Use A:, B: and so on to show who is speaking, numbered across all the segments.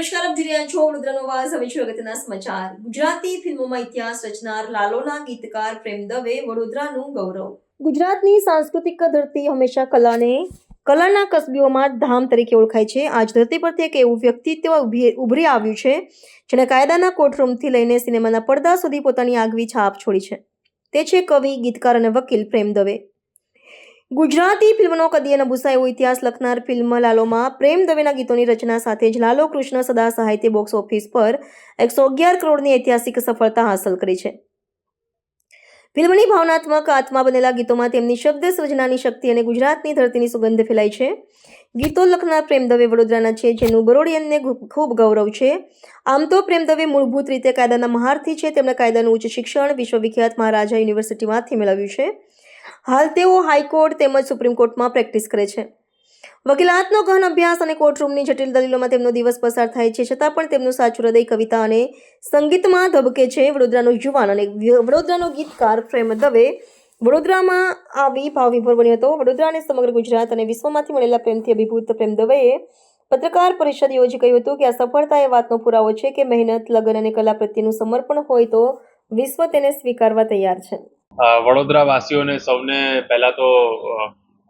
A: નમસ્કાર, આપ જોઈ છો વડોદરાનો અવાજ. હવે છે અગત્યના સમાચાર? ગુજરાતી ફિલ્મોમાં ઇતિહાસ રચનાર લાલોના ગીતકાર પ્રેમ દવે વડોદરાનું ગૌરવ. ગુજરાતની સાંસ્કૃતિક ધરતી હંમેશા કલાને, કલાના કસબીઓમાં ધામ તરીકે ઓળખાય છે. આજ ધરતી પરથી એક એવું વ્યક્તિત્વ ઉભી- ઉભરી આવ્યું છે, જેણે કાયદાના કોર્ટરૂમથી લઈને સિનેમાના પડદા સુધી પોતાની આગવી છાપ છોડી છે. તે છે કવિ, ગીતકાર અને વકીલ પ્રેમ દવે. ગુજરાતી ફિલ્મનો કદી અને ભૂસાય એવો ઇતિહાસ લખનાર ફિલ્મ લાલોમાં પ્રેમ દવેના ગીતોની રચના સાથે જ લાલો કૃષ્ણ સદા સાહિત્ય બોક્સ ઓફિસ પર એકસો અગિયાર કરોડની ઐતિહાસિક સફળતા હાંસલ કરી છે. ફિલ્મની ભાવનાત્મક આત્મા બનેલા ગીતોમાં તેમની શબ્દ સર્જનાની શક્તિ અને ગુજરાતની ધરતીની સુગંધ ફેલાય છે. ગીતો લખનાર પ્રેમ દવે વડોદરાના છે, જેનું બરોડિયનને ખૂબ ગૌરવ છે. આમ તો પ્રેમ દવે મૂળભૂત રીતે કાયદાના મહારથી છે, તેમણે કાયદાનું ઉચ્ચ શિક્ષણ વિશ્વવિખ્યાત મહારાજા યુનિવર્સિટીમાંથી મેળવ્યું છે. હાલ તેઓ હાઈકોર્ટ તેમજ સુપ્રીમ કોર્ટમાં પ્રેક્ટિસ કરે છે. વકીલાતનો ગહન અભ્યાસ અને કોર્ટરૂમની જટિલ દલીલોમાં તેમનો દિવસ પસાર થાય છે, છતાં પણ તેમનું સાચું હૃદય કવિતા અને સંગીતમાં ધબકે છે. વડોદરાનો યુવાન અને વડોદરાનો ગીતકાર પ્રેમ દવે વડોદરામાં આવી ભાવવિભોર બન્યો હતો. વડોદરા અને સમગ્ર ગુજરાત અને વિશ્વમાંથી મળેલા પ્રેમથી અભિભૂત પ્રેમ દવેએ પત્રકાર પરિષદ યોજી કહ્યું હતું કે આ સફળતા એ વાતનો પુરાવો છે કે મહેનત, લગન અને કલા પ્રત્યેનું સમર્પણ હોય તો વિશ્વ તેને સ્વીકારવા તૈયાર છે.
B: વડોદરા વાસીઓને સૌને પહેલા તો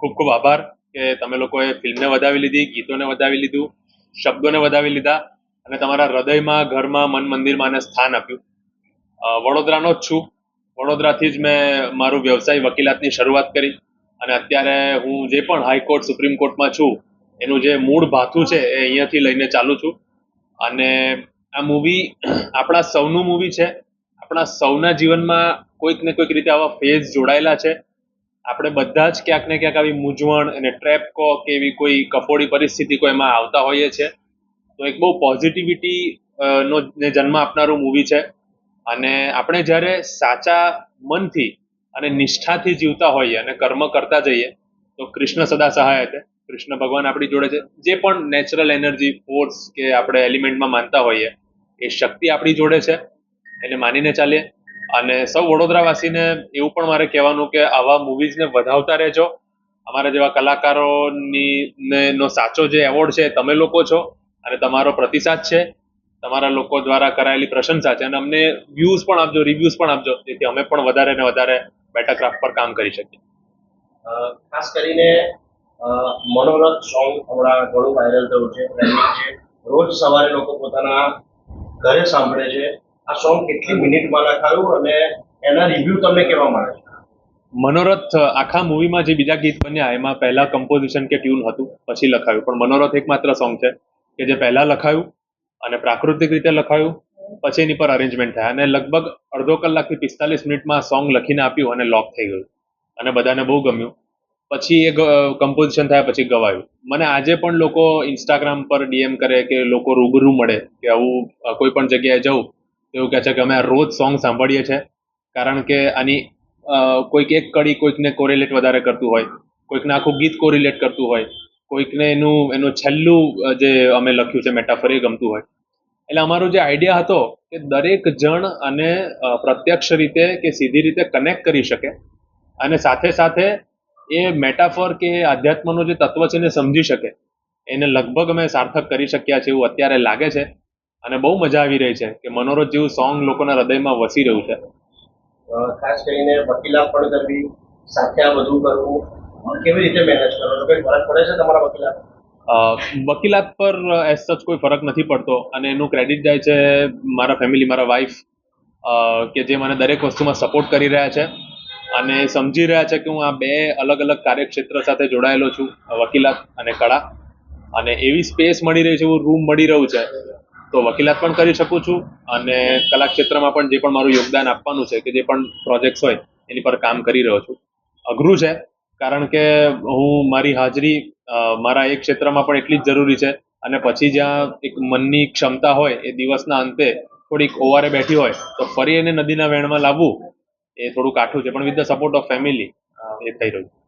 B: ખૂબ ખૂબ આભાર કે તમે લોકોએ ફિલ્મને વધાવી લીધી, ગીતોને વધાવી લીધું, શબ્દોને વધાવી લીધા અને તમારા હૃદયમાં, ઘરમાં, મન મંદિરમાં સ્થાન આપ્યું. વડોદરાનો જ છું. વડોદરાથી જ મેં મારું વ્યવસાય વકીલાતની શરૂઆત કરી અને અત્યારે હું જે પણ હાઈકોર્ટ સુપ્રીમ કોર્ટમાં છું, એનું જે મૂળ ભાથું છે એ અહીંયાથી લઈને ચાલુ છું. અને આ મૂવી આપણા સૌનું મૂવી છે. આપણા સૌના જીવનમાં કોઈક ને કોઈક રીતે આવા ફેઝ જોડાયેલા છે. આપણે બધા જ ક્યાંક ને ક્યાંક આવી મૂંઝવણ અને ટ્રેપ કો કે એવી કોઈ કફોડી પરિસ્થિતિ કોઈ એમાં આવતા હોઈએ છે. તો એક બહુ પોઝિટિવિટી નો ને જન્મ આપનારું મૂવી છે. અને આપણે જ્યારે સાચા મનથી અને નિષ્ઠાથી જીવતા હોઈએ અને કર્મ કરતા જઈએ, તો કૃષ્ણ સદા સહાય છે. કૃષ્ણ ભગવાન આપણી જોડે છે. જે પણ નેચરલ એનર્જી ફોર્સ કે આપણે એલિમેન્ટમાં માનતા હોઈએ, એ શક્તિ આપણી જોડે છે. એને માનીને ચાલીએ. અને સૌ વડોદરાવાસીને એવું પણ મારે કહેવાનું કે આવા મૂવીઝને વધાવતા રહેજો. અમારા જેવા કલાકારોની નો સાચો જે એવોર્ડ છે, તમે લોકો છો અને તમારો પ્રતિસાદ છે. તમારા લોકો દ્વારા કરાયેલી પ્રશંસા છે અને અમને વ્યૂઝ પણ આપજો રિવ્યુઝ પણ આપજો, જેથી અમે પણ વધારે ને વધારે બેટર ક્રાફ્ટ પર કામ કરી શકીએ.
C: ખાસ કરીને મનોરથ સોંગ હમણાં ઘણું વાયરલ થયું છે. રોજ સવારે લોકો પોતાના ઘરે સાંભળે છે. આ સોંગ કેટલી મિનિટમાં લખાયું અને એના રિવ્યુ તમને કેવા મળે છે?
B: મનોરથ આખા મૂવીમાં જે બીજા ગીત બન્યા, એમાં પહેલા કમ્પોઝિશન કે ટ્યુન હતું, પછી લખાયું. પણ મનોરથ એકમાત્ર સોંગ છે, કે જે પહેલા લખાયું અને પ્રાકૃતિક રીતે લખાયું, પછી એની પર અરેન્જમેન્ટ થયા. અને લગભગ અડધો કલાકથી પિસ્તાલીસ મિનિટમાં સોંગ લખીને આપ્યું અને લોક થઈ ગયું. અને બધાને બહુ ગમ્યું. પછી એ કમ્પોઝિશન થયા, પછી ગવાયું. મને આજે પણ લોકો ઇન્સ્ટાગ્રામ પર ડીએમ કરે કે લોકો રૂબરૂ મળે, કે આવું કોઈ પણ જગ્યાએ જવું. એવું કહે છે કે અમે રોજ સોંગ સાંભળીએ છીએ. કારણ કે આની કોઈક એક કડી કોઈકને કોરિલેટ વધારે કરતું હોય. કોઈકને આખું ગીત કોરિલેટ કરતું હોય. કોઈકને એનું એનું છેલ્લું જે અમે લખ્યું છે મેટાફર એ ગમતું હોય. એટલે અમારો જે આઈડિયા હતો કે દરેક જણ અને પ્રત્યક્ષ રીતે કે સીધી રીતે કનેક્ટ કરી શકે. અને સાથે સાથે એ મેટાફર કે આધ્યાત્મનું જે તત્વ છે એને સમજી શકે. એને લગભગ અમે સાર્થક કરી શક્યા છે એવું અત્યારે લાગે છે. અને બહુ મજા આવી રહી છે કે મનોરજ જેવું સોંગ લોકોના હૃદયમાં વસી રહ્યું છે.
C: ખાસ કરીને વકીલા પણ કરવી સાથે આ બધું કરવું કેવી રીતે મેનેજ કરો છો કઈ ફરક પડે છે તમારા
B: વકીલા? વકીલાત પર એઝ સચ કોઈ ફરક નથી પડતો અને એનું ક્રેડિટ જાય છે મારા ફેમિલી મારા વાઈફ કે જે મને દરેક વસ્તુમાં સપોર્ટ કરી રહ્યા છે. અને સમજી રહ્યા છે કે હું આ બે અલગ અલગ કાર્યક્ષેત્ર સાથે જોડાયેલો છું વકીલાત અને કળા. અને એવી સ્પેસ મળી રહી છે એવું રૂમ મળી રહ્યું છે. તો વકીલાત પણ કરી શકું છું અને કલા ક્ષેત્રમાં પણ જે પણ મારું યોગદાન આપવાનું છે કે જે પણ પ્રોજેક્ટ્સ હોય, એની પર કામ કરી રહ્યો છું. અઘરું છે, કારણ કે હું મારી હાજરી મારા એક ક્ષેત્રમાં પણ એટલી જ જરૂરી છે અને પછી જ્યાં એક મનની ક્ષમતા હોય, એ દિવસના અંતે થોડીક ઓવારે બેઠી હોય, તો ફરી એને નદીના વેણમાં લાવવું એ થોડું કાઠું છે, પણ with the support of family એ થઈ રહ્યું છે.